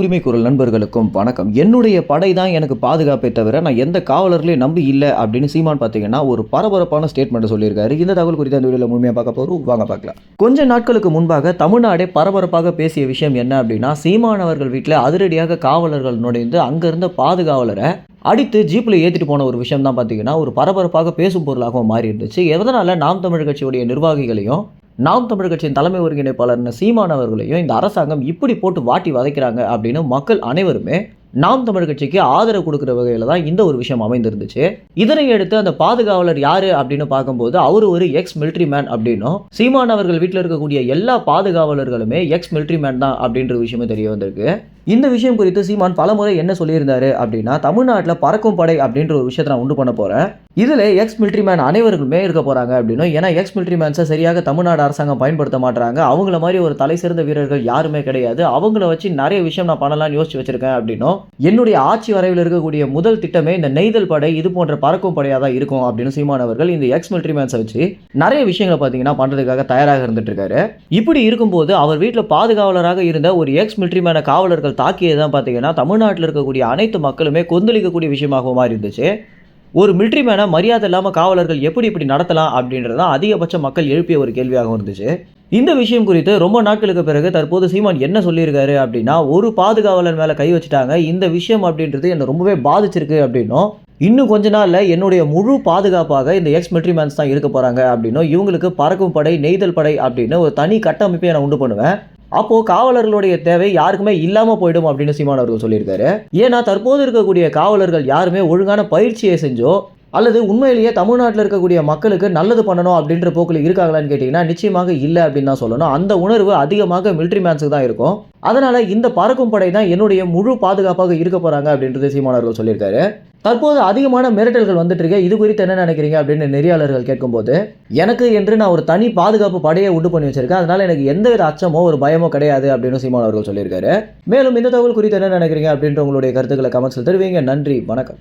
உரிமை குரல் நண்பர்களுக்கும் வணக்கம். என்னுடைய படை தான் எனக்கு பாதுகாப்பை தவிர நான் எந்த காவலர்களையும் நம்பி இல்லை அப்படின்னு சீமான் பார்த்தீங்கன்னா ஒரு பரபரப்பான ஸ்டேட்மெண்ட் சொல்லியிருக்காரு. இந்த தகவல் குறித்து அந்த வீடியோவில் முழுமையாக பார்க்க போகிறோம் வாங்க பார்க்கலாம். கொஞ்ச நாட்களுக்கு முன்பாக தமிழ்நாடே பரபரப்பாக பேசிய விஷயம் என்ன அப்படின்னா சீமான் அவர்கள் வீட்டில் அதிரடியாக காவலர்கள் நுழைந்து அங்கேருந்த பாதுகாவலரை அடித்து ஜீப்பில் ஏற்றிட்டு போன ஒரு விஷயம் தான் பார்த்தீங்கன்னா ஒரு பரபரப்பாக பேசும் பொருளாகவும் மாறி இருந்துச்சு எதனால் நாம் தமிழ் கட்சியுடைய நிர்வாகிகளையும் நாம் தமிழ் கட்சியின் தலைமை ஒருங்கிணைப்பாளர்னு சீமான் அவர்களையும் இந்த அரசாங்கம் இப்படி போட்டு வாட்டி வதைக்கிறாங்க அப்படின்னு மக்கள் அனைவருமே நாம் தமிழ் கட்சிக்கு ஆதரவு கொடுக்குற வகையில் தான் இந்த ஒரு விஷயம் அமைந்திருந்துச்சு. இதனை அடுத்து அந்த பாதுகாவலர் யாரு அப்படின்னு பார்க்கும்போது அவர் ஒரு எக்ஸ் மிலிட்ரி மேன் அப்படின்னும் சீமான் அவர்கள் வீட்டில் இருக்கக்கூடிய எல்லா பாதுகாவலர்களுமே எக்ஸ் மிலிட்ரி மேன் தான் அப்படின்ற விஷயமே தெரிய வந்திருக்கு. இந்த விஷயம் குறித்து சீமான் பலமுறை என்ன சொல்லியிருந்தாரு அப்படின்னா தமிழ்நாட்டில் பறக்கும் படை அப்படின்ற ஒரு விஷயத்தை நான் உண்டு பண்ண போறேன். இதில் எக்ஸ் மிலிட்ரி மேன் அனைவருக்குமே இருக்க போறாங்க அப்படின்னு ஏன்னா எக்ஸ் மிலிட்ரி மேன்ஸை சரியாக தமிழ்நாடு அரசாங்கம் பயன்படுத்த மாட்டாங்க அவங்கள மாதிரி ஒரு தலை சிறந்த வீரர்கள் யாருமே கிடையாது. அவங்கள வச்சு நிறைய விஷயம் நான் பண்ணலாம்னு யோசிச்சு வச்சிருக்கேன் அப்படின்னும் என்னுடைய ஆட்சி வரைவில் இருக்கக்கூடிய முதல் திட்டமே இந்த நெய்தல் படை இது போன்ற பறக்கும் படையாக தான் இருக்கும் அப்படின்னு சீமான் அவர்கள் இந்த எக்ஸ் மிலிட்ரி மேன்ஸை வச்சு நிறைய விஷயங்களை பார்த்தீங்கன்னா பண்ணுறதுக்காக தயாராக இருந்துட்டு இருக்காரு. இப்படி இருக்கும்போது அவர் வீட்டில் பாதுகாவலராக இருந்த ஒரு எக்ஸ் மிலிட்ரி மேன காவலர்கள் தாக்கியது தான் பார்த்தீங்கன்னா தமிழ்நாட்டில் இருக்கக்கூடிய அனைத்து மக்களுமே கொந்தளிக்கக்கூடிய விஷயமாக மாறி இருந்துச்சு ஒரு மிலிட்ரி மேனை மரியாதை இல்லாமல் காவலர்கள் எப்படி இப்படி நடத்தலாம் அப்படின்றது தான் அதிகபட்ச மக்கள் எழுப்பிய ஒரு கேள்வியாகவும் இருந்துச்சு. இந்த விஷயம் குறித்து ரொம்ப நாட்களுக்கு பிறகு தற்போது சீமான் என்ன சொல்லியிருக்காரு அப்படின்னா ஒரு பாதுகாவலர் மேலே கை வச்சுட்டாங்க. இந்த விஷயம் அப்படின்றது என்னை ரொம்பவே பாதிச்சிருக்கு அப்படின்னும். இன்னும் கொஞ்ச நாளில் என்னுடைய முழு பாதுகாப்பாக இந்த எக்ஸ் மிலிட்ரி மேன்ஸ் தான் இருக்க போகிறாங்க அப்படின்னும். இவங்களுக்கு பறக்கும் படை நெய்தல் படை அப்படின்னு ஒரு தனி கட்டமைப்பை நான் உண்டு பண்ணுவேன். அப்போது காவலர்களுடைய தேவை யாருக்குமே இல்லாமல் போயிடும் அப்படின்னு சீமான் அவர்கள் சொல்லியிருக்காரு. ஏன்னா தற்போது இருக்கக்கூடிய காவலர்கள் யாருமே ஒழுங்கான பயிற்சியை செஞ்சோ அல்லது உண்மையிலேயே தமிழ்நாட்டில் இருக்கக்கூடிய மக்களுக்கு நல்லது பண்ணணும் அப்படின்ற போக்கில் இருக்காங்களான்னு கேட்டிங்கன்னா நிச்சயமாக இல்லை அப்படின்னு தான் சொல்லணும். அந்த உணர்வு அதிகமாக மிலிட்ரி மேன்ஸுக்கு தான் இருக்கும். அதனால் இந்த பறக்கும் படை தான் என்னுடைய முழு பாதுகாப்பாக இருக்க போகிறாங்க அப்படின்றது சீமானவர்கள் சொல்லியிருக்காரு. தற்போது அதிகமான மிரட்டல்கள் வந்துட்டு இருக்கு. இது குறித்து என்ன நினைக்கிறீங்க அப்படின்னு நெறியாளர்கள் கேட்கும்போது எனக்கு என்று நான் ஒரு தனி பாதுகாப்பு படையை உண்டு பண்ணி வச்சிருக்கேன். அதனால எனக்கு எந்தவித அச்சமோ ஒரு பயமோ கிடையாது அப்படின்னு சீமான் அவர்கள் சொல்லியிருக்காரு. மேலும் இந்த தகவல் குறித்து என்ன நினைக்கிறீங்க அப்படின்ற உங்களுடைய கருத்துக்களை கமெண்ட்ஸில் தெரிவிங்க. நன்றி. வணக்கம்.